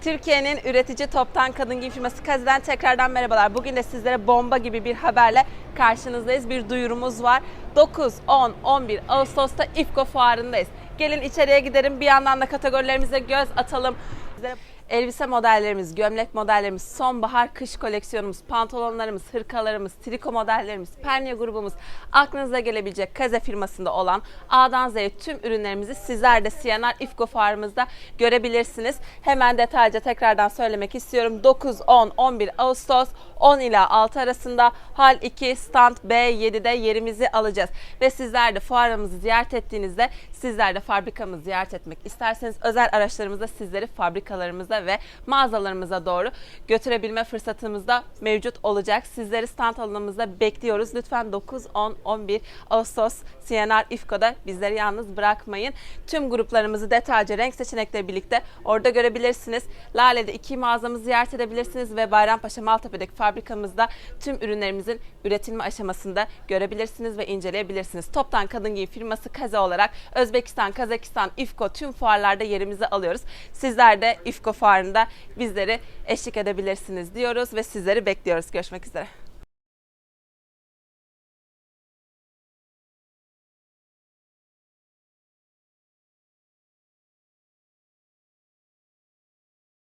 Türkiye'nin üretici toptan kadın giyim firması Kazi'den tekrardan merhabalar. Bugün de sizlere bomba gibi bir haberle karşınızdayız. Bir duyurumuz var. 9, 10, 11 Ağustos'ta İFKO fuarındayız. Gelin içeriye gidelim bir yandan da kategorilerimize göz atalım. Sizlere Elbise modellerimiz, gömlek modellerimiz, sonbahar kış koleksiyonumuz, pantolonlarımız, hırkalarımız, triko modellerimiz, penye grubumuz, aklınıza gelebilecek Kaze firmasında olan A'dan Z'ye tüm ürünlerimizi sizler de CNR İFKO fuarımızda görebilirsiniz. Hemen detaylıca tekrardan söylemek istiyorum. 9, 10, 11 Ağustos 10 ila 6 arasında Hal 2 Stand B7'de yerimizi alacağız. Ve sizler de fuarımızı ziyaret ettiğinizde sizler de fabrikamızı ziyaret etmek isterseniz özel araçlarımızda sizleri ve mağazalarımıza doğru götürebilme fırsatımız da mevcut olacak. Sizleri stand alanımızda bekliyoruz. Lütfen 9, 10, 11 Ağustos CNR İFKO'da bizleri yalnız bırakmayın. Tüm gruplarımızı detaylıca renk seçenekleri birlikte orada görebilirsiniz. Lale'de iki mağazamızı ziyaret edebilirsiniz ve Bayrampaşa Maltepe'deki fabrikamızda tüm ürünlerimizin üretilme aşamasında görebilirsiniz ve inceleyebilirsiniz. Toptan Kadın Giyim firması Kaze olarak Özbekistan, Kazakistan, İFKO tüm fuarlarda yerimizi alıyoruz. Sizler de İFKO fuarında bizleri eşlik edebilirsiniz diyoruz ve sizleri bekliyoruz. Görüşmek üzere.